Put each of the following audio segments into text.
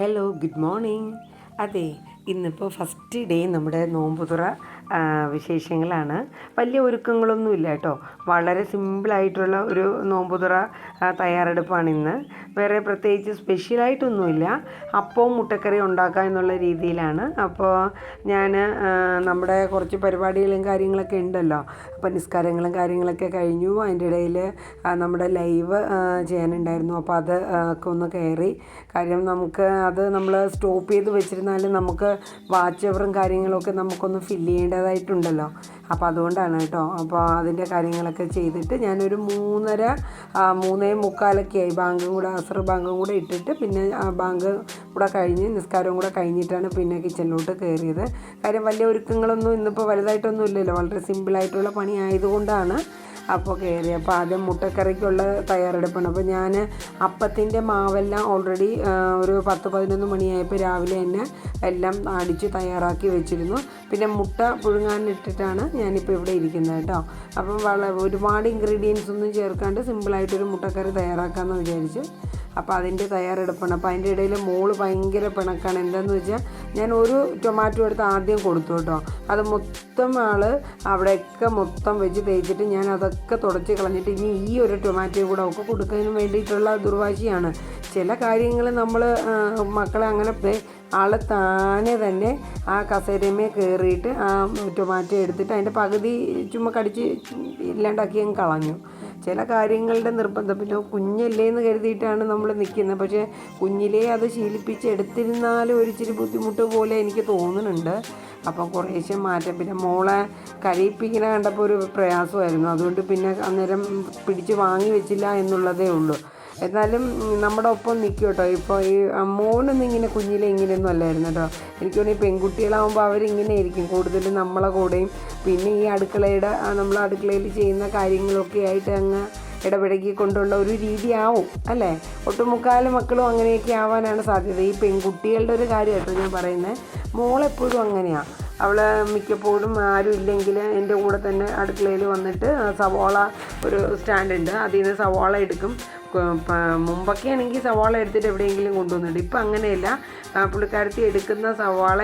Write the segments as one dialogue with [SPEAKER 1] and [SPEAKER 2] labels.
[SPEAKER 1] Hello good morning അതെ ഇന്നിപ്പോൾ first day നമ്മുടെ നോമ്പുതുറ വിശേഷങ്ങളാണ്. വലിയ ഒരുക്കങ്ങളൊന്നുമില്ല കേട്ടോ. വളരെ സിമ്പിളായിട്ടുള്ള ഒരു നോമ്പുതുറ തയ്യാറെടുപ്പാണ് ഇന്ന്. വേറെ പ്രത്യേകിച്ച് സ്പെഷ്യലായിട്ടൊന്നുമില്ല അപ്പവും മുട്ടക്കറി ഉണ്ടാക്കുക എന്നുള്ള രീതിയിലാണ്. അപ്പോൾ ഞാൻ നമ്മുടെ കുറച്ച് പരിപാടികളും കാര്യങ്ങളൊക്കെ ഉണ്ടല്ലോ. അപ്പോൾ നിസ്കാരങ്ങളും കാര്യങ്ങളൊക്കെ കഴിഞ്ഞു. അതിന്റെ ഇടയിൽ നമ്മുടെ ലൈവ് ചെയ്യാനുണ്ടായിരുന്നു. അപ്പോൾ അത് ഒക്കെ ഒന്ന് കയറി. കാര്യം നമുക്ക് അത് നമ്മൾ സ്റ്റോപ്പ് ചെയ്ത് വെച്ചിരുന്നാലും നമുക്ക് വാച്ച് ഓവറും കാര്യങ്ങളൊക്കെ നമുക്കൊന്ന് ഫില്ല് ചെയ്യേണ്ടതായിട്ടുണ്ടല്ലോ. അപ്പോൾ അതുകൊണ്ടാണ് കേട്ടോ. അപ്പോൾ അതിന്റെ കാര്യങ്ങളൊക്കെ ചെയ്തിട്ട് ഞാനൊരു മൂന്നര മൂന്നേ മുക്കാലൊക്കെ ആയി. ബാങ്കും കൂടെ അസർ ബാങ്കും കൂടെ ഇട്ടിട്ട് പിന്നെ ആ ബാങ്ക് കൂടെ കഴിഞ്ഞ് നിസ്കാരവും കൂടെ കഴിഞ്ഞിട്ടാണ് പിന്നെ കിച്ചണിലോട്ട് കയറിയത് കാര്യം വലിയ ഒരുക്കങ്ങളൊന്നും ഇന്നിപ്പോൾ വലുതായിട്ടൊന്നും ഇല്ലല്ലോ. വളരെ സിമ്പിളായിട്ടുള്ള പണി ആയതുകൊണ്ടാണ് അപ്പോൾ കയറി അപ്പോൾ ആദ്യം മുട്ടക്കറിക്കുള്ള തയ്യാറെടുപ്പാണ്. അപ്പോൾ ഞാൻ അപ്പത്തിന്റെ മാവെല്ലാം ഓൾറെഡി ഒരു പത്ത് പതിനൊന്ന് മണിയായപ്പോൾ രാവിലെ തന്നെ എല്ലാം അടിച്ച് തയ്യാറാക്കി വെച്ചിരുന്നു. പിന്നെ മുട്ട പുഴുങ്ങാൻ ഇട്ടിട്ടാണ് ഞാനിപ്പോൾ ഇവിടെ ഇരിക്കുന്നത് കേട്ടോ. അപ്പം വള ഒരുപാട് ഇൻഗ്രീഡിയൻസ് ഒന്നും ചേർക്കാണ്ട് സിമ്പിളായിട്ടൊരു മുട്ടക്കറി തയ്യാറാക്കാമെന്ന് വിചാരിച്ച്. അപ്പോൾ അതിന്റെ തയ്യാറെടുപ്പാണ്. അപ്പോൾ അതിന്റെ ഇടയിൽ മോൾ ഭയങ്കര പിണക്കാണ്. എന്താണെന്ന് വെച്ചാൽ ഞാൻ ഒരു ടൊമാറ്റോ എടുത്ത് ആദ്യം കൊടുത്തു കേട്ടോ. അത് മൊത്തം ആൾ അവിടെയൊക്കെ മൊത്തം വെച്ച് തേച്ചിട്ട് ഞാൻ അതൊക്കെ തുടച്ച് കളഞ്ഞിട്ട് ഇനി ഈ ഒരു ടൊമാറ്റോ കൂടെ ഒക്കെ കൊടുക്കുന്നതിന് വേണ്ടിയിട്ടുള്ള ദുർവാശിയാണ്. ചില കാര്യങ്ങൾ നമ്മൾ മക്കളെ അങ്ങനെ ആൾ താനെ തന്നെ ആ കസേരമേ കയറിയിട്ട് ആ ടൊമാറ്റോ എടുത്തിട്ട് അതിന്റെ പകുതി ചുമ്മാ കടിച്ച് ഇല്ലാണ്ടാക്കി അങ്ങ് കളഞ്ഞു. ചില കാര്യങ്ങളുടെ നിർബന്ധം. പിന്നെ കുഞ്ഞല്ലേ എന്ന് കരുതിയിട്ടാണ് നമ്മൾ നിൽക്കുന്നത്. പക്ഷേ കുഞ്ഞിലേ അത് ശീലിപ്പിച്ചെടുത്തിരുന്നാലും ഒരു ഒരിച്ചിരി ബുദ്ധിമുട്ട് പോലെ എനിക്ക് തോന്നുന്നുണ്ട്. അപ്പം കുറേശ്ശെ മാറ്റം. പിന്നെ മോളെ കരയിപ്പിക്കുന്ന കണ്ടപ്പോൾ ഒരു പ്രയാസമായിരുന്നു. അതുകൊണ്ട് പിന്നെ അന്നേരം പിടിച്ച് വാങ്ങി വെച്ചില്ല എന്നുള്ളതേ ഉള്ളൂ. എന്നാലും നമ്മുടെ ഒപ്പം നിൽക്കും കേട്ടോ. ഇപ്പോൾ ഈ മോനൊന്നും ഇങ്ങനെ കുഞ്ഞിലെ ഇങ്ങനെയൊന്നും അല്ലായിരുന്നു കേട്ടോ. എനിക്ക് തോന്നുന്നു പെൺകുട്ടികളാകുമ്പോൾ അവരിങ്ങനെ ആയിരിക്കും. കൂടുതലും നമ്മളെ കൂടെയും. പിന്നെ ഈ അടുക്കളയുടെ നമ്മൾ അടുക്കളയിൽ ചെയ്യുന്ന കാര്യങ്ങളൊക്കെ ആയിട്ട് അങ്ങ് ഇടപഴകി കൊണ്ടുള്ള ഒരു രീതിയാവും അല്ലേ? ഒട്ടുമുക്കാൽ മക്കളും അങ്ങനെയൊക്കെ ആവാനാണ് സാധ്യത. ഈ പെൺകുട്ടികളുടെ ഒരു കാര്യം കേട്ടോ ഞാൻ പറയുന്നത്. മോളെപ്പോഴും അങ്ങനെയാണ് അവൾ മിക്കപ്പോഴും ആരും ഇല്ലെങ്കിൽ എന്റെ കൂടെ തന്നെ അടുക്കളയിൽ വന്നിട്ട് സവാള ഒരു സ്റ്റാൻഡുണ്ട് അതിൽ നിന്ന് സവാള എടുക്കും. മുമ്പൊക്കെ ആണെങ്കിൽ സവാള എടുത്തിട്ട് എവിടെയെങ്കിലും കൊണ്ടുവന്നിട്ട് ഇപ്പം അങ്ങനെയല്ല. പുള്ളിക്കാരത്തി എടുക്കുന്ന സവാള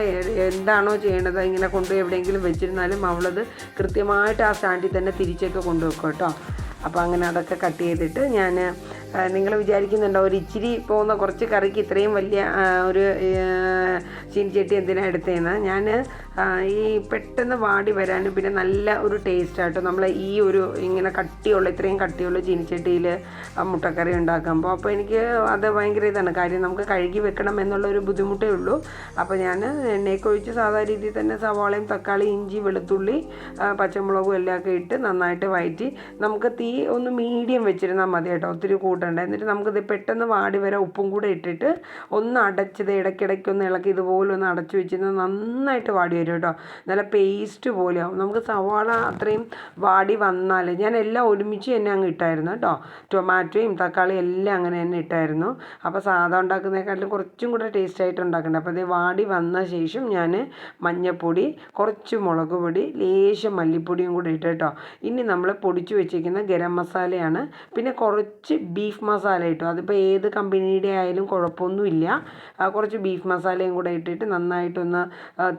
[SPEAKER 1] എന്താണോ ചെയ്യേണ്ടത് ഇങ്ങനെ കൊണ്ട് എവിടെയെങ്കിലും വെച്ചിരുന്നാലും അവളത് കൃത്യമായിട്ട് ആ സ്റ്റാൻഡിൽ തന്നെ തിരിച്ചൊക്കെ കൊണ്ടുവെക്കും കേട്ടോ. അപ്പോൾ അങ്ങനെ അതൊക്കെ കട്ട് ചെയ്തിട്ട് ഞാൻ നിങ്ങൾ വിചാരിക്കുന്നുണ്ടോ ഒരു ഇച്ചിരി പോകുന്ന കുറച്ച് കറിക്ക് ഇത്രയും വലിയ ഒരു ചീനിച്ചട്ടി എന്തിനാണ് എടുത്തതെന്ന് ഞാൻ ഈ പെട്ടെന്ന് വാടി വരാനും പിന്നെ നല്ല ഒരു ടേസ്റ്റ് ആട്ടോ നമ്മൾ ഈ ഒരു ഇങ്ങനെ കട്ടിയുള്ള ഇത്രയും കട്ടിയുള്ള ചീനിച്ചട്ടിയിൽ മുട്ടക്കറി ഉണ്ടാക്കുമ്പോൾ അപ്പോൾ എനിക്ക് അത് ഭയങ്കര ഇതാണ്. കാര്യം നമുക്ക് കഴുകി വെക്കണം എന്നുള്ള ഒരു ബുദ്ധിമുട്ടേ ഉള്ളൂ. അപ്പോൾ ഞാൻ എണ്ണയൊക്കെ ഒഴിച്ച് സാധാരണ രീതിയിൽ തന്നെ സവാളയും തക്കാളി ഇഞ്ചി വെളുത്തുള്ളി പച്ചമുളകും എല്ലാം ഒക്കെ ഇട്ട് നന്നായിട്ട് വയറ്റി നമുക്ക് തീ ഒന്ന് മീഡിയം വെച്ചിരുന്നാൽ മതി കേട്ടോ ഒത്തിരി കൂട്ടണ്ട. എന്നിട്ട് നമുക്കിത് പെട്ടെന്ന് വാടി വരെ ഉപ്പും കൂടെ ഇട്ടിട്ട് ഒന്ന് അടച്ചത് ഇടയ്ക്കിടയ്ക്ക് ഒന്ന് ഇളക്കി ഇതുപോലെ ഒന്ന് അടച്ചു വെച്ചിരുന്നാൽ നന്നായിട്ട് വാടി വരും കേട്ടോ. നല്ല പേസ്റ്റ് പോലെ ആവും. നമുക്ക് സവാള അത്രയും വാടി വന്നാൽ ഞാൻ എല്ലാം ഒരുമിച്ച് തന്നെ അങ്ങ് ഇട്ടായിരുന്നു കേട്ടോ. ടൊമാറ്റോയും തക്കാളിയും എല്ലാം അങ്ങനെ തന്നെ ഇട്ടായിരുന്നു. അപ്പോൾ സാധാ ഉണ്ടാക്കുന്നതിനെക്കാട്ടിലും കുറച്ചും കൂടെ ടേസ്റ്റ് ആയിട്ട് ഉണ്ടാക്കേണ്ടത് അപ്പോൾ ഇത് വാടി വന്ന ശേഷം ഞാൻ മഞ്ഞൾപ്പൊടി കുറച്ച് മുളക് പൊടി ലേശം മല്ലിപ്പൊടിയും കൂടി ഇട്ട് കേട്ടോ. ഇനി നമ്മൾ പൊടിച്ചു വെച്ചിരിക്കുന്ന ഗരം മസാലയാണ്. പിന്നെ കുറച്ച് ബീഫ് മസാല ഇട്ടു. അതിപ്പോൾ ഏത് കമ്പനിയുടെ ആയാലും കുഴപ്പമൊന്നുമില്ല. കുറച്ച് ബീഫ് മസാലയും കൂടെ ഇട്ടിട്ട് നന്നായിട്ടൊന്ന്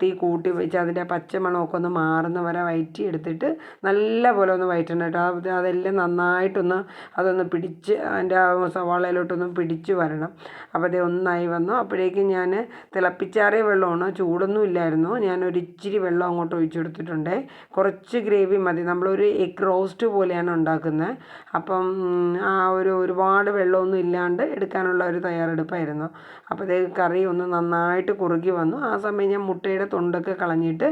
[SPEAKER 1] തീ കൂട്ടി വെച്ച് അതിന്റെ പച്ചമണമൊക്കെ ഒന്ന് മാറുന്ന വരെ വയറ്റി എടുത്തിട്ട് നല്ല പോലെ ഒന്ന് വയറ്റണം കേട്ടോ. അത് അതെല്ലാം നന്നായിട്ടൊന്ന് അതൊന്ന് പിടിച്ച് അതിന്റെ സവാളയിലോട്ടൊന്ന് പിടിച്ച് വരണം. അപ്പോൾ അതേ ഒന്നായി വന്നു. അപ്പോഴേക്കും ഞാൻ തിളപ്പിച്ചാറിയ വെള്ളമാണ്. ചൂടൊന്നും ഇല്ലായിരുന്നു. ഒരു ഇച്ചിരി വെള്ളം അങ്ങോട്ട് ഒഴിച്ചു കൊടുത്തിട്ടുണ്ട്. കുറച്ച് ഗ്രേവി മതി. നമ്മളൊരു എഗ് റോസ്റ്റ് പോലെയാണ് ഉണ്ടാക്കുന്നത്. അപ്പം ആ ഒരു ഒരു ഒരുപാട് വെള്ളമൊന്നും ഇല്ലാണ്ട് എടുക്കാനുള്ള ഒരു തയ്യാറെടുപ്പായിരുന്നു. അപ്പോഴത്തേക്ക് കറി ഒന്ന് നന്നായിട്ട് കുറുകി വന്നു. ആ സമയം ഞാൻ മുട്ടയുടെ തൊണ്ടൊക്കെ കളഞ്ഞിട്ട്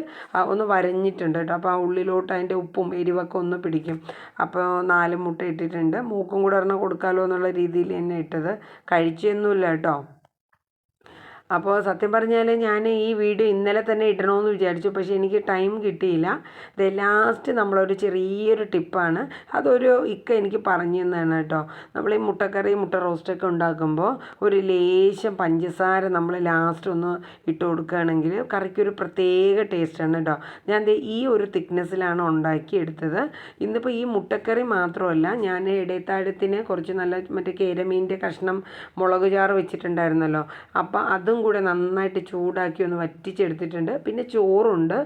[SPEAKER 1] ഒന്ന് വരഞ്ഞിട്ടുണ്ട് കേട്ടോ. അപ്പോൾ ആ ഉള്ളിലോട്ട് അതിന്റെ ഉപ്പും എരിവൊക്കെ ഒന്ന് പിടിക്കും. അപ്പോൾ നാല് മുട്ട ഇട്ടിട്ടുണ്ട്. മൂക്കും കൂടെ ഒരെണ്ണം കൊടുക്കാമല്ലോ എന്നുള്ള രീതിയിൽ തന്നെ ഇട്ടത്. കഴിച്ചൊന്നുമില്ല കേട്ടോ. അപ്പോൾ സത്യം പറഞ്ഞാൽ ഞാൻ ഈ വീഡിയോ ഇന്നലെ തന്നെ ഇടണമെന്ന് വിചാരിച്ചു. പക്ഷേ എനിക്ക് ടൈം കിട്ടിയില്ല. ഇത് ലാസ്റ്റ് നമ്മളൊരു ചെറിയൊരു ടിപ്പാണ്. അതൊരു ഇക്ക എനിക്ക് പറഞ്ഞു തന്നാണ് കേട്ടോ. നമ്മൾ ഈ മുട്ടക്കറി മുട്ട റോസ്റ്റൊക്കെ ഉണ്ടാക്കുമ്പോൾ ഒരു ലേശം പഞ്ചസാര നമ്മൾ ലാസ്റ്റ് ഒന്ന് ഇട്ട് കൊടുക്കുകയാണെങ്കിൽ കറിക്കൊരു പ്രത്യേക ടേസ്റ്റാണ് കേട്ടോ. ഞാൻ ഈ ഒരു തിക്നെസ്സിലാണ് ഉണ്ടാക്കിയെടുത്തത് ഇന്നിപ്പോൾ ഈ മുട്ടക്കറി മാത്രമല്ല ഞാൻ ഇടയത്താഴത്തിന് കുറച്ച് നല്ല മറ്റേ കേരമീന്റെ കഷ്ണം മുളക് ചാറ് വെച്ചിട്ടുണ്ടായിരുന്നല്ലോ. അപ്പോൾ അതും അതും കൂടെ നന്നായിട്ട് ചൂടാക്കി ഒന്ന് വറ്റിച്ചെടുത്തിട്ടുണ്ട്. പിന്നെ ചോറുണ്ട്.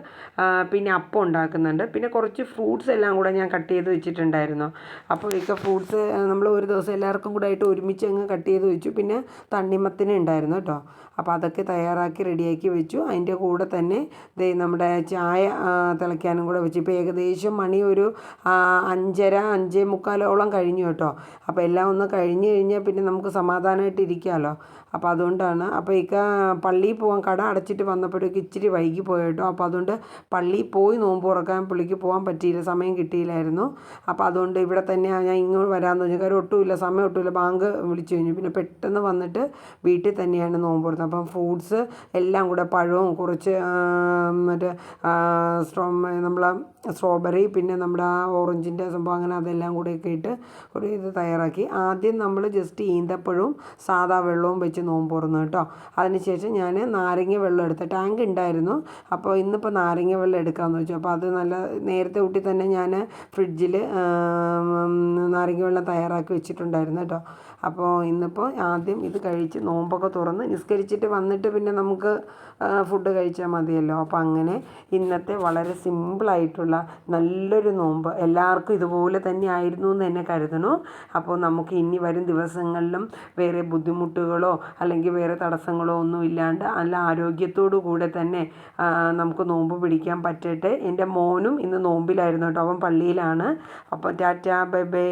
[SPEAKER 1] പിന്നെ അപ്പം ഉണ്ടാക്കുന്നുണ്ട്. പിന്നെ കുറച്ച് ഫ്രൂട്ട്സ് എല്ലാം കൂടെ ഞാൻ കട്ട് ചെയ്ത് വെച്ചിട്ടുണ്ടായിരുന്നു. അപ്പോൾ ഇക്ക ഫ്രൂട്ട്സ് നമ്മൾ ഒരു ദിവസം എല്ലാവർക്കും കൂടെ ആയിട്ട് ഒരുമിച്ച് അങ്ങ് കട്ട് ചെയ്ത് വെച്ചു. പിന്നെ തണ്ണിമത്തിന് ഉണ്ടായിരുന്നു കേട്ടോ. അപ്പോൾ അതൊക്കെ തയ്യാറാക്കി റെഡിയാക്കി വെച്ചു. അതിന്റെ കൂടെ തന്നെ ദേ നമ്മുടെ ചായ തിളയ്ക്കാനും കൂടെ വെച്ചു. ഇപ്പോൾ ഏകദേശം മണി ഒരു അഞ്ചര അഞ്ചേ മുക്കാലോളം കഴിഞ്ഞു കേട്ടോ. അപ്പോൾ എല്ലാം ഒന്ന് കഴിഞ്ഞ് കഴിഞ്ഞാൽ പിന്നെ നമുക്ക് സമാധാനമായിട്ട് ഇരിക്കാമല്ലോ അപ്പോൾ അതുകൊണ്ടാണ്. അപ്പോൾ ഇക്ക പള്ളിയിൽ പോകാൻ കട അടച്ചിട്ട് വന്നപ്പോഴേക്ക് ഇച്ചിരി വൈകി പോയി കേട്ടോ. അപ്പോൾ അതുകൊണ്ട് പള്ളിയിൽ പോയി നോമ്പ് തുറക്കാൻ പുള്ളിക്ക് പോകാൻ പറ്റിയില്ല. സമയം കിട്ടിയില്ലായിരുന്നു. അപ്പോൾ അതുകൊണ്ട് ഇവിടെ തന്നെ ഞാൻ ഇങ്ങോട്ട് വരാമെന്ന് പറഞ്ഞു. കാര്യം ഒട്ടുമില്ല സമയം ഒട്ടുമില്ല. ബാങ്ക് വിളിച്ചു കഴിഞ്ഞു. പിന്നെ പെട്ടെന്ന് വന്നിട്ട് വീട്ടിൽ തന്നെയാണ് നോമ്പ് തുറന്നത്. അപ്പം ഫ്രൂട്ട്സ് എല്ലാം കൂടെ പഴവും കുറച്ച് മറ്റേ സ്ട്രോ നമ്മളെ സ്ട്രോബെറി പിന്നെ നമ്മുടെ ആ ഓറഞ്ചിന്റെ സംഭവം അങ്ങനെ അതെല്ലാം കൂടെയൊക്കെ ഇട്ട് ഒരു ഇത് തയ്യാറാക്കി. ആദ്യം നമ്മൾ ജസ്റ്റ് ഈന്തപ്പഴവും സാധാ വെള്ളവും വെച്ച് നോമ്പ് തുറന്നു കേട്ടോ. അതിനുശേഷം ഞാൻ നാരങ്ങ വെള്ളം എടുത്ത ടാങ്ക് ഉണ്ടായിരുന്നു. അപ്പോൾ ഇന്നിപ്പോൾ നാരങ്ങ വെള്ളം എടുക്കാമെന്ന് വെച്ചു. അപ്പോൾ അത് നല്ല നേരത്തെ കൂട്ടി തന്നെ ഞാൻ ഫ്രിഡ്ജിൽ നാരങ്ങ വെള്ളം തയ്യാറാക്കി വെച്ചിട്ടുണ്ടായിരുന്നു കേട്ടോ. അപ്പോൾ ഇന്നിപ്പോൾ ആദ്യം ഇത് കഴിച്ച് നോമ്പൊക്കെ തുറന്ന് നിസ്കരിച്ചിട്ട് വന്നിട്ട് പിന്നെ നമുക്ക് ഫുഡ് കഴിച്ചാൽ മതിയല്ലോ. അപ്പോൾ അങ്ങനെ ഇന്നത്തെ വളരെ സിമ്പിളായിട്ടുള്ള നല്ലൊരു നോമ്പ് എല്ലാവർക്കും ഇതുപോലെ തന്നെ ആയിരുന്നു എന്ന് തന്നെ കരുതണു. അപ്പോൾ നമുക്ക് ഇനി വരും ദിവസങ്ങളിലും വേറെ ബുദ്ധിമുട്ടുകളോ അല്ലെങ്കിൽ വേറെ തടസ്സങ്ങളോ ഒന്നും ഇല്ലാണ്ട് നല്ല ആരോഗ്യത്തോടു കൂടെ തന്നെ നമുക്ക് നോമ്പ് പിടിക്കാൻ പറ്റട്ടെ. എന്റെ മോനും ഇന്ന് നോമ്പിലായിരുന്നു കേട്ടോ. അവൻ പള്ളിയിലാണ്. അപ്പോൾ ടാറ്റാ ബൈ ബൈ.